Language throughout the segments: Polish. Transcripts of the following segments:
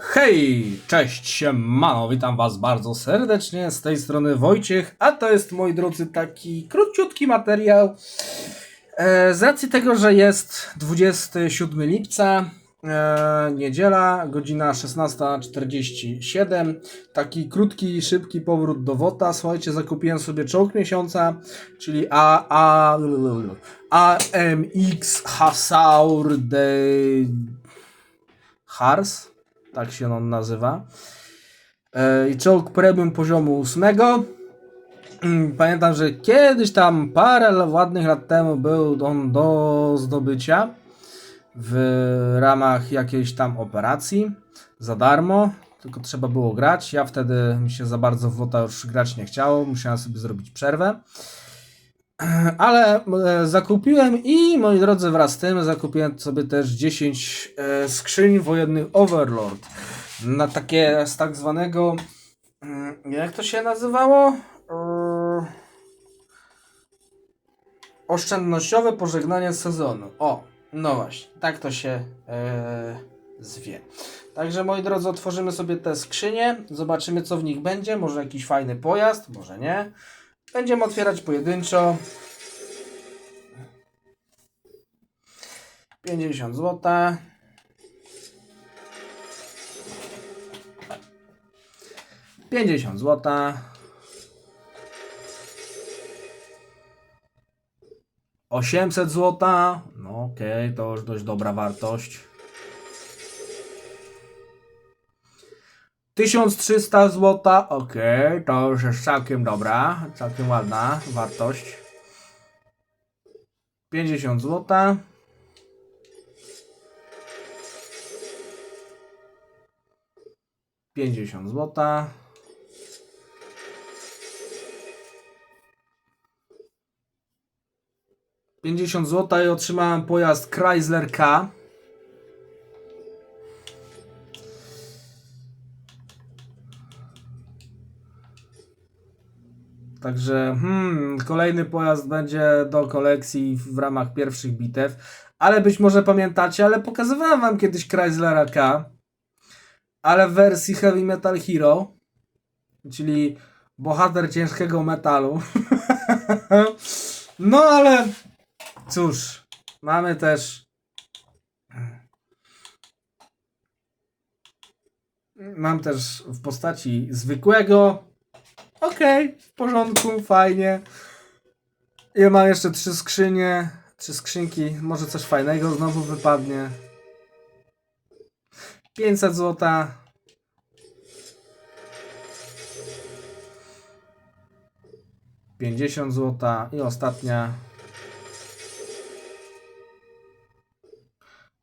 Hej, cześć, siemano, witam was bardzo serdecznie, z tej strony Wojciech, a to jest, moi drodzy, taki króciutki materiał. E, z racji tego, że jest 27 lipca, e, niedziela, godzina 16.47, taki krótki, szybki powrót do WOTA. Słuchajcie, zakupiłem sobie czołg miesiąca, czyli A, A, AMX Hasaur de Hars, tak się on nazywa. E, I czołg premium poziomu 8. Mm, Pamiętam, że kiedyś tam parę ładnych lat temu był on do zdobycia w ramach jakiejś tam operacji za darmo, tylko trzeba było grać. Ja wtedy mi się za bardzo w WOTA już grać nie chciało, musiałem sobie zrobić przerwę. Ale e, zakupiłem i moi drodzy, wraz z tym zakupiłem sobie też 10 e, skrzyń wojennych Overlord. Na takie z tak zwanego. mm, Jak to się nazywało? E, Oszczędnościowe pożegnanie sezonu. O, no właśnie, tak to się e, zwie. Także moi drodzy, otworzymy sobie te skrzynie, zobaczymy co w nich będzie. Może jakiś fajny pojazd, może nie. Będziemy otwierać pojedynczo. 50 zł. Pięćdziesiąt złota. Osiemset złota. No okej, to już dość dobra wartość. 1300 zł, ok, to już jest całkiem dobra, całkiem ładna wartość. 50 zł. Pięćdziesiąt złota. Pięćdziesiąt złota i otrzymałem pojazd Chrysler K. Także hmm, kolejny pojazd będzie do kolekcji w ramach pierwszych bitew. Ale być może pamiętacie, ale pokazywałem wam kiedyś Chryslera K. Ale w wersji Heavy Metal Hero. Czyli bohater ciężkiego metalu. no ale cóż, mamy też. Mam też w postaci zwykłego Okej, w porządku, fajnie. Ja mam jeszcze trzy skrzynie, trzy skrzynki, może coś fajnego znowu wypadnie. 500 złota. Pięćdziesiąt złota i ostatnia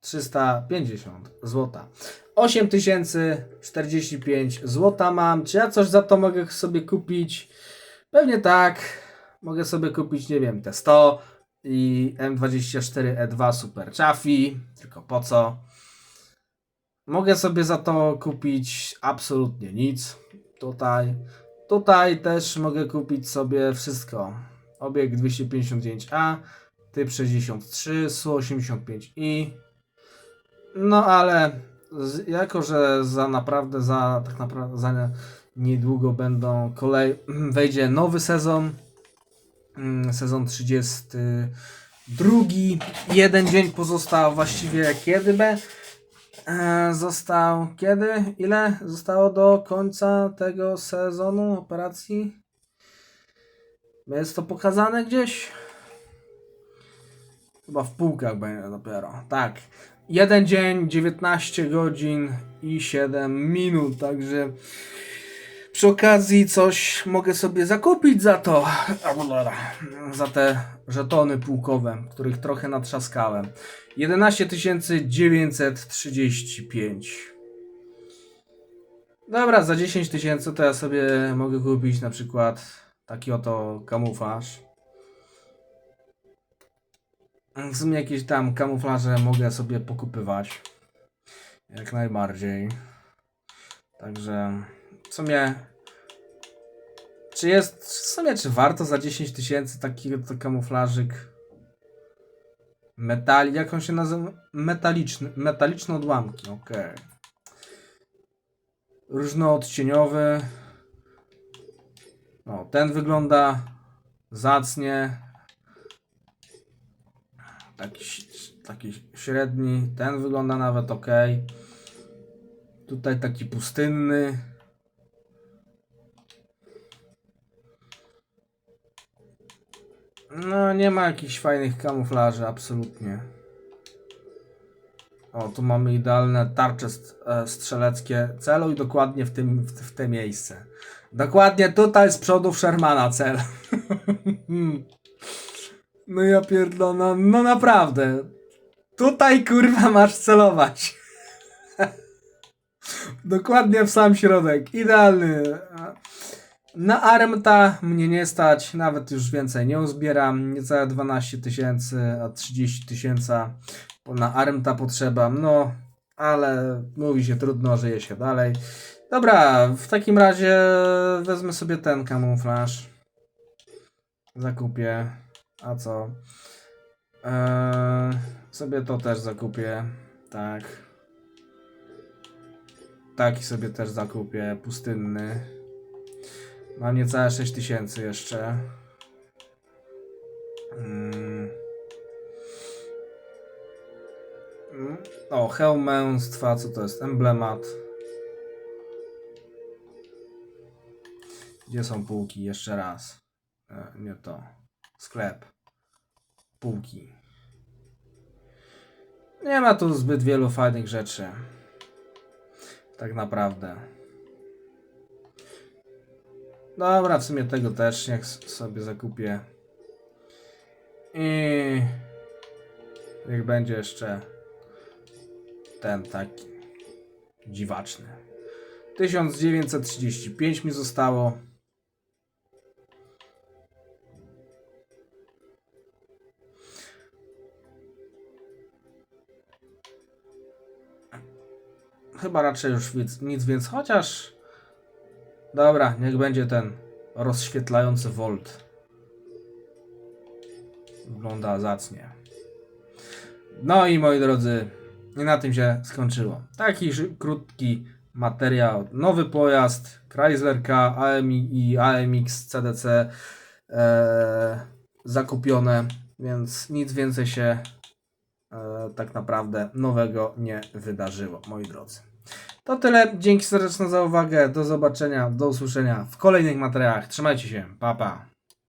350 złota. 8045 złota mam. Czy ja coś za to mogę sobie kupić? Pewnie tak. Mogę sobie kupić, nie wiem, te 100 i M24E2 Super Chaffee. Tylko po co? Mogę sobie za to kupić absolutnie nic. Tutaj. Tutaj też mogę kupić sobie wszystko. Obiekt 259A, typ 63, SU85i. No ale z, jako, że za naprawdę, za tak naprawdę za niedługo będą kolej, wejdzie nowy sezon, mm, sezon 32, jeden dzień pozostał właściwie kiedy be, e, został kiedy, ile zostało do końca tego sezonu operacji? Jest to pokazane gdzieś? Chyba w półkach będzie dopiero. Tak. Jeden dzień, 19 godzin i 7 minut, także przy okazji coś mogę sobie zakupić za to. Za te żetony pułkowe, których trochę natrzaskałem. 11 935. Dobra, za 10 tysięcy to ja sobie mogę kupić na przykład taki oto kamuflaż. W sumie jakieś tam kamuflaże mogę sobie pokupywać. Jak najbardziej. Także w sumie. Czy jest. W sumie, czy warto za 10 tysięcy taki to kamuflażyk? Metali. Jak on się nazywa? Metaliczny. Metaliczne odłamki, okej. różnoodcieniowy. O, ten wygląda zacnie. Taki, taki średni. Ten wygląda nawet ok. Tutaj taki pustynny. No, nie ma jakichś fajnych kamuflaży, absolutnie. O, tu mamy idealne tarcze e, strzeleckie. Celuj dokładnie w, tym, w, w te miejsce. Dokładnie tutaj z przodu Shermana cel. no ja pierdolę, no naprawdę. Tutaj kurwa masz celować. dokładnie w sam środek. Idealny. Na Armta mnie nie stać, nawet już więcej nie uzbieram. Niecałe 12 tysięcy, a 30 tysięcy na Armta potrzeba. No, ale mówi się trudno, żyje się dalej. Dobra, w takim razie wezmę sobie ten kamuflaż. Zakupię. A co? Eee, sobie to też zakupię. Tak. Taki sobie też zakupię. Pustynny. Mam niecałe 6000 jeszcze. Mm. Mm. O, hełm męstwa, co to jest? Emblemat. Gdzie są półki? Jeszcze raz. E, nie to. Sklep. Półki. Nie ma tu zbyt wielu fajnych rzeczy. Tak naprawdę. Dobra, w sumie tego też niech sobie zakupię. I niech będzie jeszcze ten taki dziwaczny. 1935 mi zostało. Chyba raczej już nic, więc chociaż Dobra, niech będzie ten rozświetlający Volt. Wygląda zacnie. No i moi drodzy, i na tym się skończyło. Taki krótki materiał. Nowy pojazd Chrysler K, AMI i AMX CDC e, zakupione, więc nic więcej się e, tak naprawdę nowego nie wydarzyło, moi drodzy. To tyle. Dzięki serdeczne za uwagę. Do zobaczenia, do usłyszenia w kolejnych materiałach. Trzymajcie się. Pa, pa.